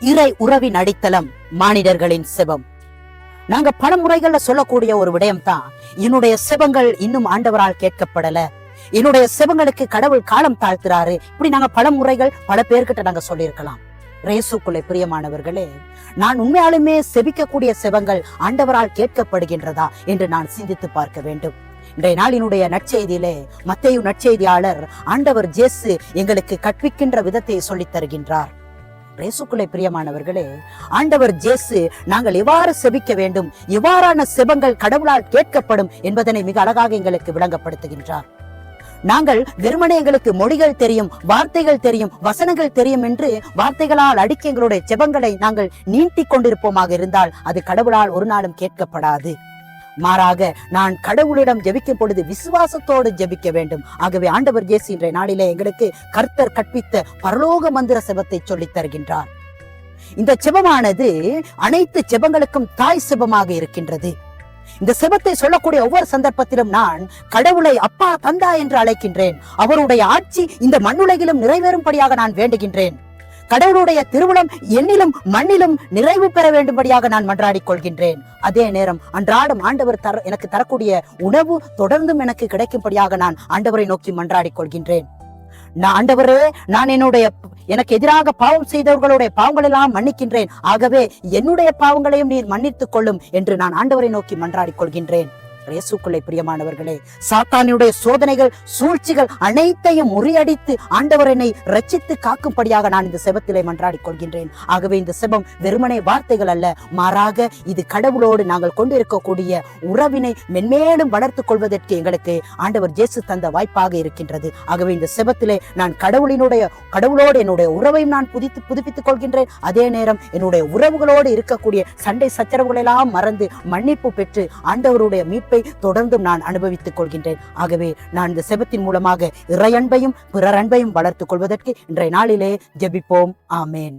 இறை உறவின் அடித்தளம் மானிடர்களின் செபம். நாங்க பல முறைகள்ல சொல்லக்கூடிய ஒரு விடயம் தான் என்னுடைய செபங்கள் இன்னும் ஆண்டவரால் கேட்கப்படல. என்னுடைய செபங்களுக்கு கடவுள் காலம் தாழ்த்துறாரு. இப்படி நாங்க பல முறைகள் பல பேர்கிட்ட நாங்க சொல்லியிருக்கலாம். ரேசுக்குள்ளே பிரியமானவர்களே நான் உண்மையாலுமே செபிக்கக்கூடிய செபங்கள் ஆண்டவரால் கேட்கப்படுகின்றதா என்று நான் சிந்தித்து பார்க்க வேண்டும். இன்றைய நாளினுடைய நற்செய்தியிலே மத்தையு நற்செய்தியாளர் ஆண்டவர் ஜேசு எங்களுக்கு கற்பிக்கின்ற விதத்தை சொல்லித் தருகின்றார். ரேசுக்குள்ளே பிரியமானவர்களே ஆண்டவர் ஜேசு நாங்கள் எவ்வாறு செபிக்க வேண்டும் எவ்வாறான செபங்கள் கடவுளால் கேட்கப்படும் என்பதனை மிக அழகாக எங்களுக்கு விளங்கப்படுத்துகின்றார். நாங்கள் வெறுமனே எங்களுக்கு மொழிகள் தெரியும் வார்த்தைகள் தெரியும் வசனங்கள் தெரியும் என்று வார்த்தைகளால் அடிக்க எங்களுடைய செபங்களை நாங்கள் நீட்டிக் கொண்டிருப்போமாக இருந்தால் அது கடவுளால் ஒரு நாளும் கேட்கப்படாது. மாறாக நான் கடவுளிடம் ஜெபிக்கும் பொழுது விசுவாசத்தோடு ஜெபிக்க வேண்டும். ஆகவே ஆண்டவர் இயேசு இன்றைய நாளிலே எங்களுக்கு கர்த்தர் கற்பித்த பரலோக மந்திர செபத்தை சொல்லித் தருகின்றார். இந்த செபமானது அனைத்து செபங்களுக்கும் தாய் செபமாக இருக்கின்றது. இந்த செபத்தை சொல்லக்கூடிய ஒவ்வொரு சந்தர்ப்பத்திலும் நான் கடவுளை அப்பா தந்தா என்று அழைக்கின்றேன். அவருடைய ஆட்சி இந்த மண்ணுலகிலும் நிறைவேறும்படியாக நான் வேண்டுகின்றேன். கடவுளுடைய திருமணம் என்னிலும் மண்ணிலும் நிறைவு பெற வேண்டும்படியாக நான் மன்றாடிக் கொள்கின்றேன். அதே நேரம் அன்றாடம் ஆண்டவர் தர எனக்கு தரக்கூடிய உணவு தொடர்ந்தும் எனக்கு கிடைக்கும்படியாக நான் ஆண்டவரை நோக்கி மன்றாடிக் கொள்கின்றேன். நான் ஆண்டவரே நான் என்னுடைய எனக்கு எதிராக பாவம் செய்தவர்களுடைய பாவங்கள் எல்லாம் மன்னிக்கின்றேன். ஆகவே என்னுடைய பாவங்களையும் நீர் மன்னித்துக் கொள்ளும் என்று நான் ஆண்டவரை நோக்கி மன்றாடிக் கொள்கின்றேன். இயேசுக்குள்ளே பிரியமானவர்களே சாத்தானுடைய சோதனைகள் சூழ்ச்சிகள் அனைத்தையும் முறியடித்து ஆண்டவர் என்னை ரச்சித்து காக்கும்படியாக நான் இந்த செபத்திலே மன்றாடி கொள்கின்றேன். ஆகவே இந்த செபம் வெறுமனே வார்த்தைகள் அல்ல மாறாக இது கடவுளோடு நாங்கள் கொண்டிருக்கக்கூடிய உறவினை மென்மேலும் வளர்த்துக் கொள்வதற்கு எங்களுக்கு ஆண்டவர் ஜேசு தந்த வாய்ப்பாக இருக்கின்றது. ஆகவே இந்த செபத்திலே நான் கடவுளினுடைய கடவுளோடு என்னுடைய உறவையும் நான் புதித்து புதுப்பித்துக் கொள்கின்றேன். அதே நேரம் என்னுடைய உறவுகளோடு இருக்கக்கூடிய சண்டை சச்சரவுகளெல்லாம் மறந்து மன்னிப்பு பெற்று ஆண்டவருடைய மீட்பை தொடர்ந்தும் நான் அனுபவித்துக் கொள்கின்றேன். ஆகவே நான் இந்த செபத்தின் மூலமாக இறையன்பையும் பிறர் அன்பையும் வளர்த்துக் கொள்வதற்கு இன்றைய நாளிலே ஜெபிப்போம். ஆமேன்.